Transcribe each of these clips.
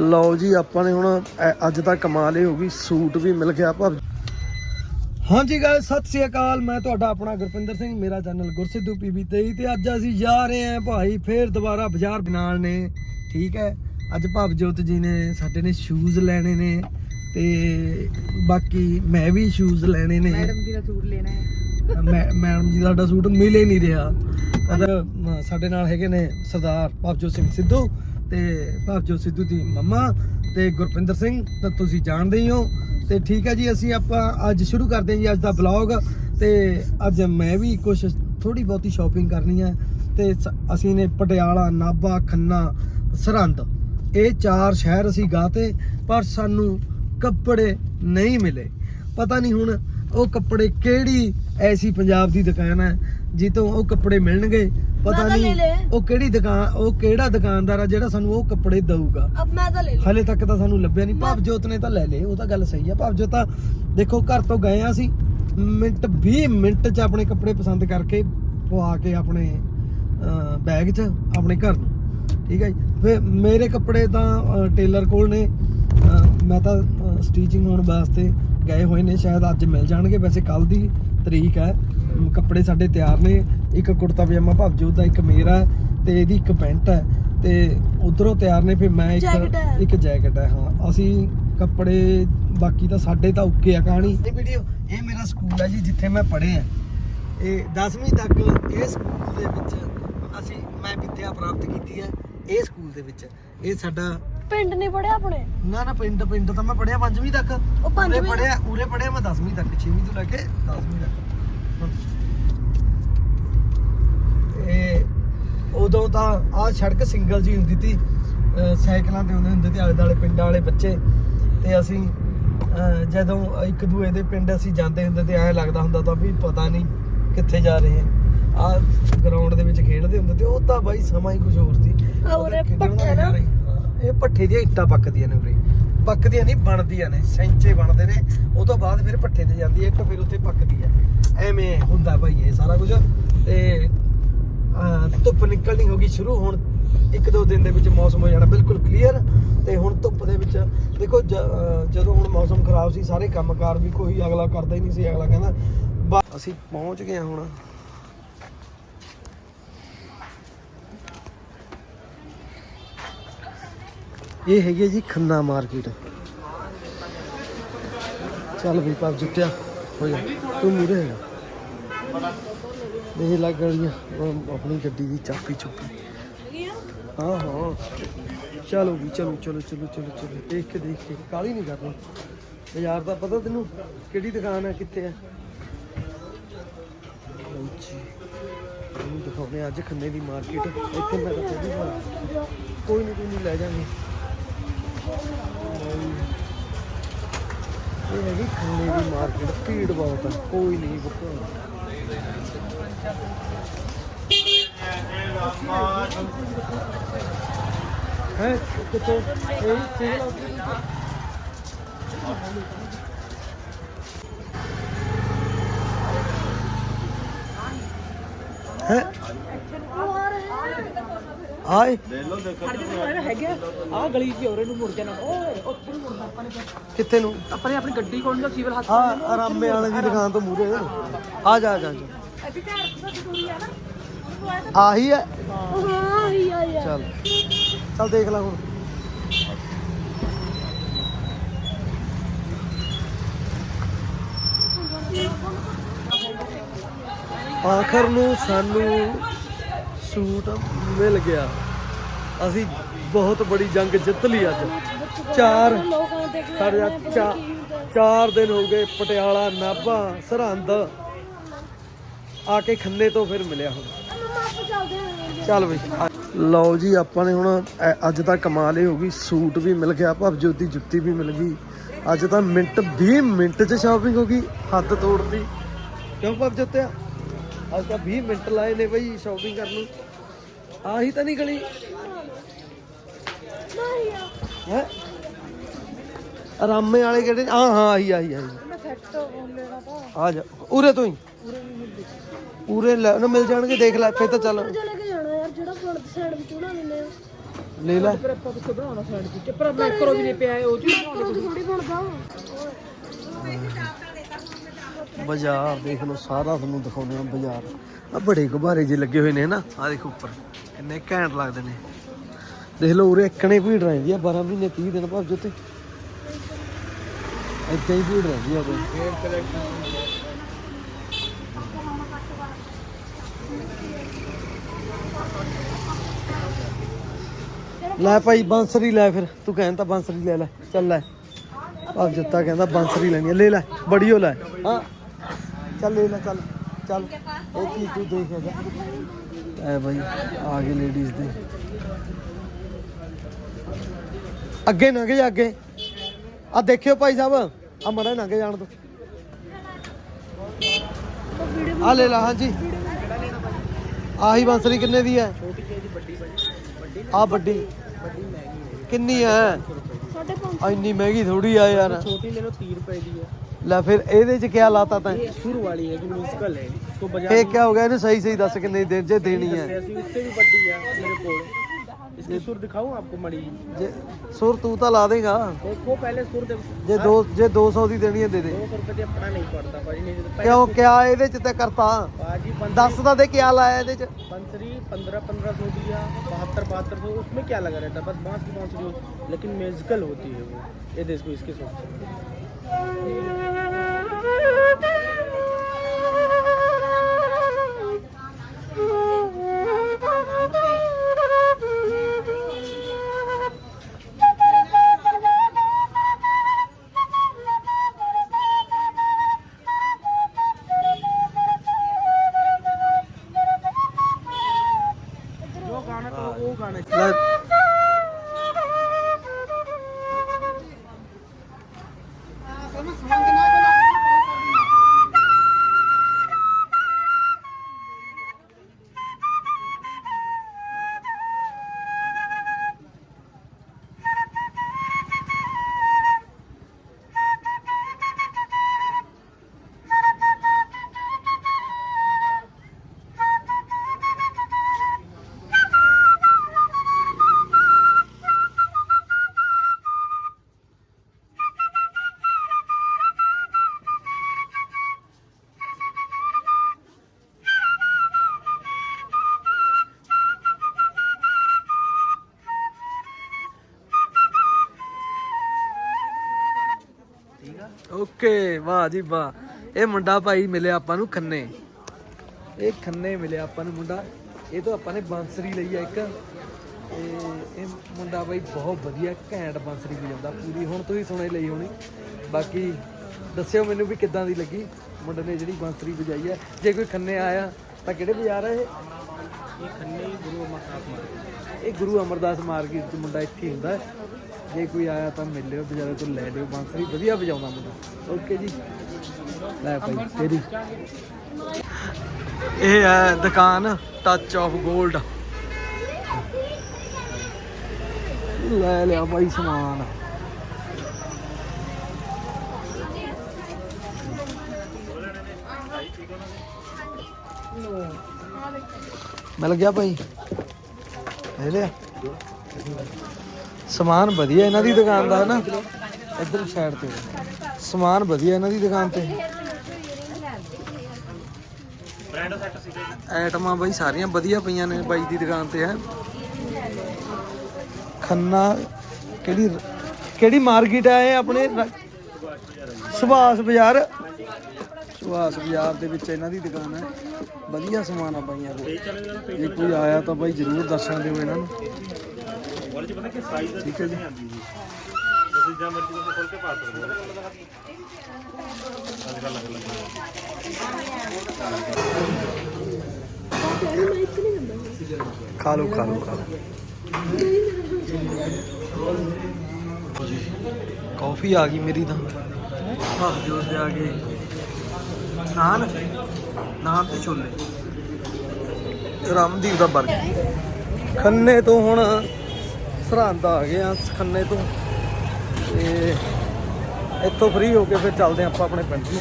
ਲਓ ਜੀ ਆਪਾਂ ਨੇ ਹੁਣ ਐ- ਅੱਜ ਤਾਂ ਕਮਾਲ ਹੀ ਹੋ ਗਈ ਸੂਟ ਵੀ ਮਿਲ ਗਿਆ ਭਾਵ ਹਾਂਜੀ ਗਾਇਸ ਸਤਿ ਸ੍ਰੀ ਅਕਾਲ ਮੈਂ ਤੁਹਾਡਾ ਆਪਣਾ ਗੁਰਪਿੰਦਰ ਸਿੰਘ ਮੇਰਾ ਚੈਨਲ ਗੁਰਸਿੱਧੂ ਪੀਬੀ 23 ਤੇ ਅੱਜ ਅਸੀਂ ਜਾ ਰਹੇ ਹਾਂ ਭਾਈ ਫੇਰ ਦੁਬਾਰਾ ਬਾਜ਼ਾਰ ਬਣਾਉਣ ਨੇ ਠੀਕ ਹੈ? ਅੱਜ ਭਵਜੋਤ ਜੀ ਨੇ ਸਾਡੇ ਨੇ ਸ਼ੂਜ਼ ਲੈਣੇ ਨੇ ਤੇ ਬਾਕੀ ਮੈਂ ਵੀ ਸ਼ੂਜ਼ ਲੈਣੇ ਨੇ। ਮੈਡਮ ਜੀ ਦਾ ਸੂਟ ਲੈਣਾ ਹੈ। ਮੈਂ- ਮੈਡਮ ਜੀ ਦਾ ਸਾਡਾ ਸੂਟ ਮਿਲ ਹੀ ਨਹੀਂ ਰਿਹਾ। ਅਦਰ ਸਾਡੇ ਨਾਲ ਹੈਗੇ ਨੇ ਸਰਦਾਰ ਭਵਜੋਤ ਸਿੰਘ ਸਿੱਧੂ ਤੇ ਭਵਜੋਤ ਸਿੱਧੂ ਦੀ ਮੰਮਾ ਤੇ ਗੁਰਪਿੰਦਰ ਸਿੰਘ ਤਾਂ ਤੁਸੀਂ ਜਾਣਦੇ ਹੀ ਹੋ। ਤੇ ਠੀਕ ਹੈ ਜੀ, ਅਸੀਂ ਆਪਾਂ ਅੱਜ ਸ਼ੁਰੂ ਕਰਦੇ ਹਾਂ ਜੀ ਅੱਜ ਦਾ ਬਲੌਗ ਤੇ ਅੱਜ ਮੈਂ ਵੀ ਕੁਝ ਥੋੜੀ ਬਹੁਤੀ ਸ਼ਾਪਿੰਗ ਕਰਨੀ ਹੈ। ਤੇ ਸ- ਅਸੀਂ ਨੇ ਪਟਿਆਲਾ, ਨਾਭਾ, ਖੰਨਾ, ਸਰਹੰਦ, ਇਹ ਚਾਰ ਸ਼ਹਿਰ ਅਸੀਂ ਗਾਤੇ ਪਰ ਸਾਨੂੰ ਕੱਪੜੇ ਨਹੀਂ ਮਿਲੇ। ਪਤਾ ਨਹੀਂ ਹੁਣ ਉਹ ਕੱਪੜੇ ਕਿਹੜੀ ਐਸੀ ਪੰਜਾਬ ਦੀ ਦੁਕਾਨ ਹੈ, ਜਿੱਥੋਂ ਉਹ ਕੱਪੜੇ ਮਿਲਣਗੇ। ਪਤਾ ਲੈ ਨਹੀਂ ਲਏ। ਉਹ ਕਿਹੜੀ ਦੁਕਾਨ ਉਹ ਕਿਹੜਾ ਦੁਕਾਨਦਾਰ ਆ ਜਿਹੜਾ ਸਾਨੂੰ ਉਹ ਕੱਪੜੇ ਦਊਗਾ? ਅਬ ਮੈਂ ਤਾਂ ਲੈ ਲਿਆ ਹਲੇ ਤੱਕ ਤਾਂ ਸਾਨੂੰ ਲੱਭਿਆ ਨਹੀਂ। ਭਵਜੋਤ ਨੇ ਤਾਂ ਲੈ ਲਏ ਉਹ ਤਾਂ ਗੱਲ ਸਹੀ ਆ। ਭਵਜੋਤ ਤਾਂ ਦੇਖੋ ਘਰ ਤੋਂ ਗਏ ਆ ਅਸੀਂ। ਮਿੰਟ 20 ਮਿੰਟ 'ਚ ਆਪਣੇ ਕੱਪੜੇ ਪਸੰਦ ਕਰਕੇ ਪਵਾ ਕੇ ਆਪਣੇ ਅਹ, ਬੈਗ 'ਚ ਆਪਣੇ ਘਰ ਨੂੰ। ਠੀਕ ਹੈ ਜੀ? ਫਿਰ ਮੇਰੇ ਕੱਪੜੇ ਤਾਂ ਅਹ, ਟੇਲਰ ਕੋਲ ਨੇ। ਅਹ, ਮੈਂ ਤਾਂ ਸਟੀਚਿੰਗ ਹੋਣ ਵਾਸਤੇ ਗਏ ਹੋਏ ਨੇ। ਸ਼ਾਇਦ ਅੱਜ ਮਿਲ ਜਾਣਗੇ। ਵੈਸੇ ਕੱਲ ਦੀ ਤਰੀਕ ਹੈ। ਅਮ, ਕੱਪੜੇ ਸਾਡੇ ਤਿਆਰ ਨੇ। ਇੱਕ ਕੁੜਤਾ ਪਜਾਮਾ ਭਵਜੋਤ ਦਾ ਇੱਕ ਮੇਰਾ ਤੇ ਇਹਦੀ ਇੱਕ ਪੈਂਟ ਹੈ ਤੇ ਉਧਰੋਂ ਤਿਆਰ ਨੇ ਫਿਰ ਮੈਂ ਇੱਕ। ਇੱਕ ਜੈਕਟ ਹੈ ਹਾਂ। ਅਸੀਂ ਕੱਪੜੇ ਬਾਕੀ ਤਾਂ ਸਾਡੇ ਤਾਂ ਓਕੇ ਆ ਕਹਾਣੀ। ਇਹ ਵੀਡੀਓ ਇਹ ਮੇਰਾ ਸਕੂਲ ਹੈ ਜੀ ਜਿੱਥੇ ਮੈਂ ਪੜ੍ਹੇ ਆ ਇਹ 10ਵੀਂ ਤੱਕ ਇਹ ਸਕੂਲ ਦੇ ਵਿੱਚ ਅਸੀਂ ਮੈਂ ਵਿੱਦਿਆ ਪ੍ਰਾਪਤ ਕੀਤੀ ਹੈ ਇਹ ਸਕੂਲ ਦੇ ਵਿੱਚ। ਇਹ ਸਾਡਾ ਪਿੰਡ ਨਹੀਂ ਪੜਿਆ ਆਪਣੇ? ਨਾ ਨਾ ਪਿੰਡ ਪਿੰਡ ਤਾਂ ਮੈਂ ਪੜ੍ਹਿਆ 5ਵੀਂ ਤੱਕ। ਉਹ ਪੰਜਵੀਂ ਉਰੇ ਪੜ੍ਹਿਆ ਉਰੇ ਪੜ੍ਹਿਆ ਮੈਂ 10ਵੀਂ ਤੱਕ 6ਵੀਂ ਤੋਂ ਲੈ ਕੇ 10ਵੀਂ ਤੱਕ। ਇਹ ਉਦੋਂ ਤਾਂ ਆਹ ਸੜਕ ਸਿੰਗਲ ਜੀ ਹੁੰਦੀ ਸੀ ਸਾਈਕਲਾਂ ਤੇ ਹੁੰਦੇ ਹੁੰਦੇ ਤੇ ਆਲੇ ਦੁਆਲੇ ਪਿੰਡਾਂ ਵਾਲੇ ਬੱਚੇ। ਤੇ ਅਸੀਂ ਜਦੋਂ ਇੱਕ ਦੂਏ ਦੇ ਪਿੰਡ ਅਸੀਂ ਜਾਂਦੇ ਹੁੰਦੇ ਤੇ ਐਂ ਲੱਗਦਾ ਹੁੰਦਾ ਤਾਂ ਵੀ ਪਤਾ ਨਹੀਂ ਕਿੱਥੇ ਜਾ ਰਹੇ ਆ। ਆ ਗਰਾਊਂਡ ਦੇ ਵਿੱਚ ਖੇਡਦੇ ਹੁੰਦੇ ਤੇ ਉਹ ਤਾਂ ਬਾਈ ਸਮਾਂ ਹੀ ਕੁਝ ਹੋਰ ਸੀ ਨਾ। ਇਹ ਪੱਠੇ ਦੀਆਂ ਇੱਟਾਂ ਪੱਕਦੀਆਂ ਨੇ ਉਰੇ। ਪੱਕਦੀਆਂ ਨਹੀਂ ਬਣਦੀਆਂ ਨੇ ਸੈਂਚੇ ਬਣਦੇ ਨੇ। ਉਹ ਤੋਂ ਬਾਅਦ ਫਿਰ ਪੱਠੇ ਤੇ ਜਾਂਦੀ ਹੈ ਇੱਟ ਫਿਰ ਉੱਥੇ ਪੱਕਦੀ ਹੈ। ਐਵੇਂ ਹੁੰਦਾ ਭਾਈ ਇਹ ਸਾਰਾ ਕੁਝ ਤੇ ਧੁੱਪ ਨਿਕਲਣੀ ਹੋ ਗਈ ਸ਼ੁਰੂ, ਹੁਣ ਇੱਕ ਦੋ ਦਿਨ ਦੇ ਵਿੱਚ ਮੌਸਮ ਹੋ ਜਾਣਾ ਬਿਲਕੁਲ ਕਲੀਅਰ ਤੇ ਹੁਣ ਧੁੱਪ ਦੇ ਵਿੱਚ ਦੇਖੋ ਜਦੋਂ ਹੁਣ ਮੌਸਮ ਖਰਾਬ ਸੀ, ਸਾਰੇ ਕੰਮਕਾਰ ਵੀ ਕੋਈ ਅਗਲਾ ਕਰਦਾ ਹੀ ਨਹੀਂ ਸੀ, ਅਗਲਾ ਕਹਿੰਦਾ ਅਸੀਂ ਪਹੁੰਚ ਗਏ ਹੁਣ। ਇਹ ਹੈਗੀ ਹੈ ਜੀ ਖੰਨਾ ਮਾਰਕੀਟ। ਚੱਲ ਵੀ ਪਾਪ ਜੁੱਤਿਆ, ਹੋ ਜਾ, ਤੂੰ ਮੂਰੇ ਹੈਗਾ ਇਹ ਲੱਗ ਗਈਆਂ ਆਪਣੀ ਗੱਡੀ ਦੀ ਚਾਬੀ ਚੁੱਪੀ ਹਾਂ ਹਾਂ। ਚਲੋ ਵੀ, ਚਲੋ ਚਲੋ ਚਲੋ ਚਲੋ ਚਲੋ। ਦੇਖ ਕੇ ਦੇਖ ਕੇ। ਕਾਲੀ ਨਹੀਂ ਕਰਨੀ। ਬਾਜ਼ਾਰ ਦਾ ਪਤਾ ਤੈਨੂੰ? ਕਿਹੜੀ ਦੁਕਾਨ ਹੈ ਕਿੱਥੇ ਹੈ ਤੁਹਾਨੂੰ ਦਿਖਾਉਣੇ ਅੱਜ ਖੰਨੇ ਦੀ ਮਾਰਕੀਟ। ਇੱਥੇ ਮੈਂ ਤਾਂ ਪਹਿਲੀ ਵਾਰ ਕੋਈ ਨਹੀਂ ਕੋਈ ਨਹੀਂ ਲੈ ਜਾਵਾਂਗੇ ਇਹ ਹੈਗੀ ਖੰਨੇ ਦੀ ਮਾਰਕੀਟ। ਭੀੜ ਬਹੁਤ ਹੈ ਕੋਈ ਨਹੀਂ ਬੁੱਕਾ ਹੈ ਕਿਤੇ ਇਹ ਸਿਵਲ ਹੈ ਆਏ ਹੈਗੇ ਆ ਗਲੀ ਦੀ ਔਰੇ ਨੂੰ ਮੁੜ ਜਾਣਾ ਓਏ ਉੱਥੇ ਨੂੰ ਮੁੜਨਾ ਆਪਾਂ ਨੇ ਕਿੱਥੇ ਨੂੰ ਆਪਾਂ ਨੇ ਆਪਣੀ ਗੱਡੀ ਕੋਲ ਨੂੰ ਸਿਵਲ ਹਸਪਤਾਲ ਆ ਆਰਾਮੇ ਵਾਲੇ ਦੀ ਦੁਕਾਨ ਤੋਂ ਮੂਰੇ ਆ ਜਾ ਆ ਜਾ। ਆ ਜਾ ਅਭੀ ਘਰ ਤੋਂ ਦੂਰੀ ਆ ਨਾ ਆਹੀ ਹੈ। ਹਾਂ ਹੀ ਆ ਯਾਰ। ਚੱਲ। ਚੱਲ ਦੇਖ ਲੈ ਹੁਣ। ਆਖਰ ਨੂੰ ਸਾਨੂੰ ਸੂਟ ਮਿਲ ਗਿਆ। ਅਸੀਂ ਬਹੁਤ ਬੜੀ ਜੰਗ ਜਿੱਤ ਲਈ ਅੱਜ। ਚਾਰ ਲੋਕਾਂ ਦੇ ਸਾਡੇ ਚਾ- ਚਾਰ ਦਿਨ ਹੋ ਗਏ ਪਟਿਆਲਾ ਨਾਭਾ ਸਰਹੰਦ। ਆ ਕੇ ਖੰਨੇ ਤੋਂ ਫਿਰ ਮਿਲਿਆ ਹੁਣ। ਚੱਲ ਬਈ। ਲਓ ਜੀ ਆਪਾਂ ਨੇ ਹੁਣ ਅੱਜ ਤਾਂ ਕਮਾਲ ਹੀ ਹੋ ਗਈ। ਸੂਟ ਵੀ ਮਿਲ ਗਿਆ ਭਵਜੋਤ ਦੀ ਜੁੱਤੀ ਵੀ ਮਿਲ ਗਈ। ਅੱਜ ਤਾਂ ਮਿੰਟ 20 ਮਿੰਟ 'ਚ ਸ਼ਾਪਿੰਗ ਹੋ ਗਈ ਹੱਦ ਤੋੜਦੀ ਕਿਉਂ ਭਵਜੋਤਿਆ ਅੱਜ ਤਾਂ 20 ਮਿੰਟ ਲਾਏ ਨੇ ਬਈ ਸ਼ਾਪਿੰਗ ਕਰਨ ਨੂੰ। ਆਹੀ ਤਾਂ ਨਹੀਂ ਗਲੀ? ਆ। ਹੈ? ਆਰਾਮੇ ਵਾਲੇ ਕਿਹੜੇ ਹਾਂ ਹਾਂ ਆਹੀ ਆਹੀ ਆਹੀ। ਮੈਂ ਸੈੱਟ ਲੈਣਾ ਤਾਂ। ਆ ਜਾ ਉਰੇ ਤੋਂ ਹੀ। ਪੂਰੇ ਲੈ ਨਾ ਮਿਲ ਜਾਣਗੇ ਦੇਖ ਲੈ ਫੇਰ ਤਾਂ ਚੱਲ। ਜੋ ਲੈ ਕੇ ਜਾਣਾ ਯਾਰ ਜਿਹੜਾ ਫਰੰਟ ਸਾਈਡ ਵਿੱਚ ਬਣਾ ਲੈਂਦੇ ਆ ਲੈ ਲੈ। ਪਰ ਆਪਾਂ ਕਿੱਥੇ ਬਣਾਉਣਾ ਸੈਂਡਵਿਚ ਪਰ ਮੈਕਰੋ ਵੀ ਨਹੀਂ ਪਿਆ ਹੈ, ਉਹ ਜੀ ਬਣਾਉਣੇ ਥੋੜੀ ਬਣਦਾ। ਬਾਜ਼ਾਰ ਦੇਖ ਲਓ ਸਾਰਾ ਤੁਹਾਨੂੰ ਦਿਖਾਉਂਦੇ ਆ ਬਾਜ਼ਾਰ। ਆ ਬੜੇ ਗੁਬਾਰੇ ਜੇ ਲੱਗੇ ਹੋਏ ਨੇ ਨਾ ਆ ਦੇਖੋ ਉੱਪਰ ਕਿੰਨੇ ਘੈਂਟ ਲੱਗਦੇ ਨੇ। ਦੇਖ ਲਓ ਉਰੇ ਇੱਕਣੇ ਭੀੜ ਰਹਿੰਦੀ ਆ 12 ਮਹੀਨੇ 30 ਦਿਨ ਭਾਵ ਜੋਤੇ। ਇੱਦਾਂ ਹੀ ਭੀੜ ਰਹਿੰਦੀ ਆ ਕੋਈ ਲੈ ਭਾਈ ਬਾਂਸਰੀ ਲੈ ਫਿਰ। ਤੂੰ ਕਹਿੰਦਾ ਬਾਂਸਰੀ ਲੈ ਲੈ। ਚੱਲ ਲੈ। ਭਾਵ ਜੱਤਾ ਕਹਿੰਦਾ ਬਾਂਸਰੀ ਲੈਣੀ ਆ, ਲੈ ਲੈ ਬੜੀ ਲੈ। ਹਾਂ। ਚੱਲ ਲੈ ਲੈ ਚੱਲ। ਚੱਲ। ਇਹ ਕੀ ਤੂੰ ਦੇਖ ਹੈਗਾ ਐ ਭਾਈ ਆ ਗਏ ਲੇਡੀਜ਼ ਦੇ। ਅੱਗੇ ਲੰਘ ਜਾ ਅੱਗੇ। ਆ ਦੇਖਿਓ ਭਾਈ ਸਾਹਿਬ ਆ ਮੜਾ ਲੰਘ ਜਾਣ ਦੋ। ਆ ਲੈ ਲਾ ਹਾਂਜੀ। ਆਹੀ ਬਾਂਸਰੀ ਕਿੰਨੇ ਦੀ ਹੈ ਆ ਵੱਡੀ। ਕਿੰਨੀ ਹੈ ਸਾਡੇ ਪੰਜ ਆ ਇੰਨੀ ਮਹਿੰਗੀ ਥੋੜੀ ਆ ਯਾਰ छोटी ले लो तीन रुपए की है ਲੈ ਫਿਰ ਇਹਦੇ ਚ ਕੀ ਲਾਤਾ ਤੈਂ ये सुर वाली है जो म्यूजिकल है इसको बजा ਇਹ ਕੀ ਹੋ ਗਿਆ ਇਹਨੂੰ ਸਹੀ ਸਹੀ ਦੱਸ ਕਿੰਨੇ ਦੇਰ ਜੇ ਦੇਣੀ ਹੈ ऐसी इससे भी बड़ी है मेरे को इसकी सुर दिखाऊं आपको मड़ी ਜੇ सुर तू ਤਾਂ ਲਾ ਦੇਗਾ देखो पहले सुर देखो ਜੇ ਦੋ ਜੇ 200 ਦੀ ਦੇਣੀ ਹੈ ਦੇ ਦੇ दो सौ रुपये अपना नहीं पड़ता भाजी नहीं देता ਕਿਉਂ ਕਿਆ ਇਹਦੇ ਚ ਤੇ ਕਰਤਾ भाजी ਦੱਸ ਤਾਂ ਦੇ ਕਿਆ ਲਾਇਆ ਇਹਦੇ ਚ बंसरी पंद्रह पंद्रह सौ दिया बहत्तर बहत्तर सौ उसमें क्या लगा रहता है बस बांस की बांसुरी होती लेकिन म्यूजिकल होती है वो ये देखो इसके सुर ਓਕੇ, ਵਾਹ ਜੀ ਵਾਹ। ਇਹ ਮੁੰਡਾ ਭਾਈ ਮਿਲਿਆ ਆਪਾਂ ਨੂੰ ਖੰਨੇ। ਇਹ ਖੰਨੇ ਮਿਲਿਆ ਆਪਾਂ ਨੂੰ ਮੁੰਡਾ। ਇਹ ਤੋਂ ਆਪਾਂ ਨੇ ਬਾਂਸਰੀ ਲਈ ਆ ਇੱਕ। ਤੇ ਇਹ ਮੁੰਡਾ ਭਾਈ ਬਹੁਤ ਵਧੀਆ ਘੈਂਟ ਬਾਂਸਰੀ ਵਜਾਉਂਦਾ ਪੂਰੀ ਹੁਣ ਤੁਸੀਂ ਸੁਣੇ ਲਈ ਹੋਣੀ। ਬਾਕੀ ਦੱਸਿਓ ਮੈਨੂੰ ਵੀ ਕਿੱਦਾਂ ਦੀ ਲੱਗੀ। ਮੁੰਡੇ ਨੇ ਜਿਹੜੀ ਬਾਂਸਰੀ ਵਜਾਈ ਹੈ ਜੇ ਕੋਈ ਖੰਨੇ ਆਇਆ ਤਾਂ ਕਿਹੜੇ ਬਾਜ਼ਾਰ ਹੈ ਇਹ? ਖੰਨੇ ਗੁਰੂ ਅਮਰਦਾਸ ਮਾਰਗ। ਇਹ ਗੁਰੂ ਅਮਰਦਾਸ ਮਾਰਕੀਟ 'ਚ ਮੁੰਡਾ ਇੱਥੇ ਹੁੰਦਾ ਜੇ ਕੋਈ ਆਇਆ ਤਾਂ ਮਿਲ ਲਿਓ ਬਜ਼ਾਰੇ ਤੋਂ ਲੈ ਲਿਓ ਬਾਂਸਰੀ ਵਧੀਆ ਵਜਾਉਂਦਾ ਮੁੰਡਾ। ਓਕੇ ਜੀ। ਲੈ ਭਾਈ ਤੇਰੀ। ਇਹ ਹੈ ਦੁਕਾਨ ਟੱਚ ਆਫ 골ਡ ਲੈ ਲਿਆ ਭਾਈ ਸਮਾਨ। ਮਿਲ ਗਿਆ ਭਾਈ। ਲੈ ਲਿਆ। ਸਮਾਨ ਵਧੀਆ ਇਹਨਾਂ ਦੀ ਦੁਕਾਨ ਦਾ ਹੈ ਨਾ ਇੱਧਰ ਸਾਈਡ ਤੇ। ਸਮਾਨ ਵਧੀਆ ਇਹਨਾਂ ਦੀ ਦੁਕਾਨ ਤੇ। ਐਟਮਾਂ ਬਾਈ ਸਾਰੀਆਂ ਵਧੀਆ ਪਈਆਂ ਨੇ ਬਾਈ ਦੀ ਦੁਕਾਨ ਤੇ, ਹੈ? ਖੰਨਾ, ਕਿਹੜੀ ਕਿਹੜੀ ਮਾਰਕੀਟ ਹੈ ਇਹ ਆਪਣੇ? ਸੁਭਾਸ਼ ਬਾਜ਼ਾਰ। ਸੁਭਾਸ਼ ਬਾਜ਼ਾਰ ਦੇ ਵਿੱਚ ਇਹਨਾਂ ਦੀ ਦੁਕਾਨ ਹੈ। ਵਧੀਆ ਸਮਾਨ ਆ ਬਾਈਆਂ ਕੋਲ। ਜੇ ਕੋਈ ਆਇਆ ਤਾਂ ਬਾਈ ਜਰੂਰ ਦਰਸ਼ਨ ਦਿਓ ਇਹਨਾਂ ਨੂੰ। ਠੀਕ ਹੈ ਜੀ। ਖਾ ਲਓ ਖਾ ਲਓ ਖਾ ਲਓ। ਕਾਫੀ ਆ ਗਈ ਮੇਰੀ ਤਾਂ। ਹਾਂ, ਜੋਰ ਦੇ ਆ ਗਏ ਨਾਨ ਨਾਨ ਤੇ ਛੋਲੇ ਰਾਮਦੀਪ ਦਾ ਬਰਗਰ ਖੰਨੇ ਤੋਂ ਹੁਣ ਸਰਹੰਦ ਆ ਗਏ ਆ, ਖੰਨੇ ਤੋਂ। ਤੇ ਇੱਥੋਂ ਫ੍ਰੀ ਹੋ ਕੇ ਫਿਰ ਚੱਲਦੇ ਆਪਾਂ ਆਪਣੇ ਪਿੰਡ ਨੂੰ।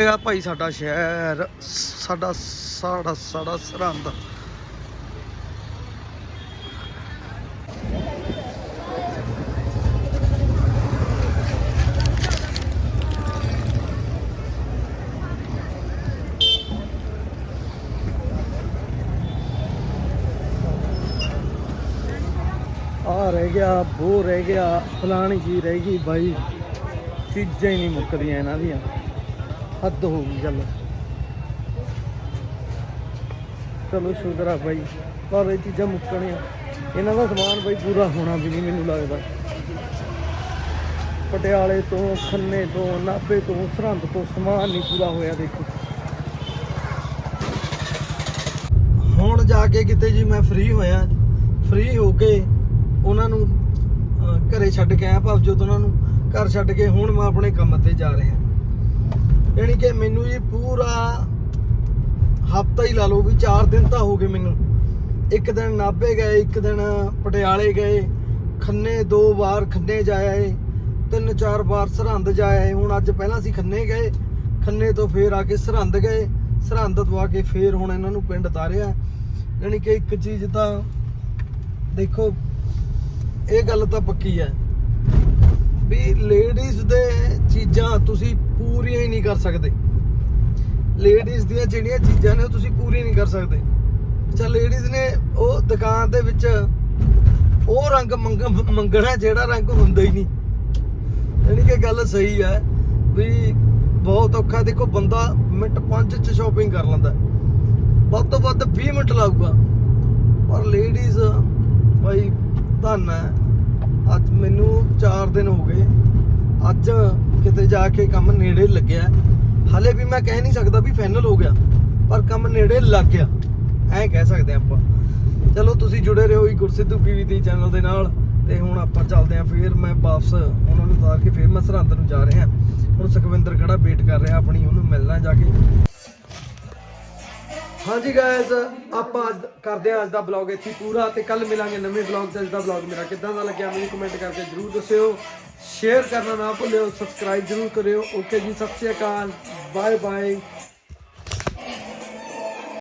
ਇਹ ਆ ਭਾਈ ਸਾਡਾ ਸ਼ਹਿਰ, ਸਾਡਾ ਸਾਡਾ ਸਾਡਾ ਸਰਹੰਦ ਆ ਰਹਿ ਗਿਆ ਉਹ ਰਹਿ ਗਿਆ, ਫਲਾਣੀ ਜੀ ਰਹਿ ਗਈ ਬਾਈ। ਚੀਜ਼ਾਂ ਹੀ ਨਹੀਂ ਮੁੱਕਦੀਆਂ ਇਹਨਾਂ ਦੀਆਂ। ਹੱਦ ਹੋ ਗਈ ਗੱਲ ਚਲੋ ਸ਼ੁਕਰ ਆ ਬਾਈ। ਪਰ ਇਹ ਚੀਜ਼ਾਂ ਮੁੱਕਣੀਆਂ। ਇਹਨਾਂ ਦਾ ਸਮਾਨ ਬਾਈ ਪੂਰਾ ਹੋਣਾ ਵੀ ਨਹੀਂ ਮੈਨੂੰ ਲੱਗਦਾ। ਪਟਿਆਲੇ ਤੋਂ, ਖੰਨੇ ਤੋਂ, ਨਾਭੇ ਤੋਂ, ਸਰਹੰਦ ਤੋਂ ਸਮਾਨ ਨਹੀਂ ਪੂਰਾ ਹੋਇਆ, ਦੇਖੋ। ਹੁਣ ਜਾ ਕੇ ਕਿਤੇ ਜੀ ਮੈਂ ਫ੍ਰੀ ਹੋਇਆ। ਫ੍ਰੀ ਹੋ ਕੇ ਉਹਨਾਂ ਨੂੰ ਘਰੇ ਛੱਡ ਕੇ ਆਇਆ ਭਵਜੋਤ ਉਹਨਾਂ ਨੂੰ ਘਰ ਛੱਡ ਕੇ ਹੁਣ ਮੈਂ ਆਪਣੇ ਕੰਮ ਤੇ ਜਾ ਰਿਹਾ। ਯਾਨੀ ਕਿ ਮੈਨੂੰ ਜੀ ਪੂਰਾ ਹਫਤਾ ਹੀ ਲਾ ਲਓ ਵੀ 4 ਦਿਨ ਤਾਂ ਹੋ ਗਏ ਮੈਨੂੰ। ਇੱਕ ਦਿਨ ਨਾਭੇ ਗਏ, ਇੱਕ ਦਿਨ ਪਟਿਆਲੇ ਗਏ, ਖੰਨੇ ਦੋ ਵਾਰ ਖੰਨੇ ਜਾਇਆ ਏ, ਤਿੰਨ ਚਾਰ ਵਾਰ ਸਰਹੰਦ ਏ। ਹੁਣ ਅੱਜ ਪਹਿਲਾਂ ਅਸੀਂ ਖੰਨੇ ਗਏ, ਖੰਨੇ ਤੋਂ ਫੇਰ ਆ ਕੇ ਸਰਹੰਦ ਗਏ। ਸਰਹੰਦ ਤੋਂ ਆ ਕੇ ਫੇਰ ਹੁਣ ਇਹਨਾਂ ਨੂੰ ਪਿੰਡ ਤਾਰਿਆ। ਯਾਨੀ ਕਿ ਇੱਕ ਚੀਜ਼ ਤਾਂ ਦੇਖੋ ਇਹ ਗੱਲ ਤਾਂ ਪੱਕੀ ਹੈ ਵੀ ਲੇਡੀਜ਼ ਦੇ ਚੀਜ਼ਾਂ ਤੁਸੀਂ ਪੂਰੀਆਂ ਹੀ ਨਹੀਂ ਕਰ ਸਕਦੇ। ਲੇਡੀਜ਼ ਦੀਆਂ ਜਿਹੜੀਆਂ ਚੀਜ਼ਾਂ ਨੇ ਉਹ ਤੁਸੀਂ ਪੂਰੀ ਨਹੀਂ ਕਰ ਸਕਦੇ। ਅੱਛਾ ਲੇਡੀਜ਼ ਨੇ ਉਹ ਦੁਕਾਨ ਦੇ ਵਿੱਚ ਉਹ ਰੰਗ ਮੰਗ- ਮੰਗਣਾ ਜਿਹੜਾ ਰੰਗ ਹੁੰਦਾ ਹੀ ਨਹੀਂ। ਯਾਨੀ ਕਿ ਗੱਲ ਸਹੀ ਹੈ ਵੀ ਬਹੁਤ ਔਖਾ, ਦੇਖੋ ਬੰਦਾ ਮਿੰਟ 5 ਚ ਸ਼ਾਪਿੰਗ ਕਰ ਲੈਂਦਾ। ਵੱਧ ਤੋਂ ਵੱਧ 20 ਮਿੰਟ ਲਾਊਗਾ। ਪਰ ਲੇਡੀਜ਼ ਭਾਈ ਧੰਨ ਹੈ। ਅੱਜ ਮੈਨੂੰ 4 ਦਿਨ ਹੋ ਗਏ। ਅੱਜ ਕਿਤੇ ਜਾ ਕੇ ਕੰਮ ਨੇੜੇ ਲੱਗਿਆ। ਹਲੇ ਵੀ ਮੈਂ ਕਹਿ ਨਹੀਂ ਸਕਦਾ ਵੀ ਫਾਈਨਲ ਹੋ ਗਿਆ, ਪਰ ਕੰਮ ਨੇੜੇ ਲੱਗ ਗਿਆ। ਐਂ ਕਹਿ ਸਕਦੇ ਆਪਾਂ। ਚਲੋ ਤੁਸੀਂ ਜੁੜੇ ਰਹੋ ਜੀ ਗੁਰਸਿੱਧੂ ਪੀਵੀ ਚੈਨਲ ਦੇ ਨਾਲ। ਤੇ ਹੁਣ ਆਪਾਂ ਚੱਲਦੇ ਆਂ ਫੇਰ ਮੈਂ ਵਾਪਸ। ਉਹਨਾਂ ਨੂੰ ਉਤਾਰ ਕੇ ਫੇਰ ਮੈਂ ਸਰਹੰਦ ਨੂੰ ਜਾ ਰਿਹਾ। ਹੁਣ ਸੁਖਵਿੰਦਰ ਖੜਾ ਵੇਟ ਕਰ ਰਿਹਾ ਆਪਣੀ, ਉਹਨੂੰ ਮਿਲਣਾ ਜਾ ਕੇ। ਹਾਂਜੀ ਗਾਇਜ਼ ਆਪਾਂ ਅੱਜ ਕਰਦੇ ਹਾਂ ਅੱਜ ਦਾ ਬਲੌਗ ਇੱਥੇ ਪੂਰਾ ਤੇ ਕੱਲ ਮਿਲਾਂਗੇ ਨਵੇਂ ਬਲੌਗ ਤੇ। ਅੱਜ ਦਾ ਬਲੌਗ ਮੇਰਾ ਕਿੱਦਾਂ ਦਾ ਲੱਗਿਆ ਮੈਨੂੰ ਕਮੈਂਟ ਕਰਕੇ ਜਰੂਰ ਦੱਸਿਓ। ਸ਼ੇਅਰ ਕਰਨਾ ਨਾ ਭੁੱਲਿਓ ਸਬਸਕ੍ਰਾਈਬ ਜਰੂਰ ਕਰਿਓ। ਓਕੇ ਜੀ, ਸਤਿ ਸ਼੍ਰੀ ਅਕਾਲ। Bye bye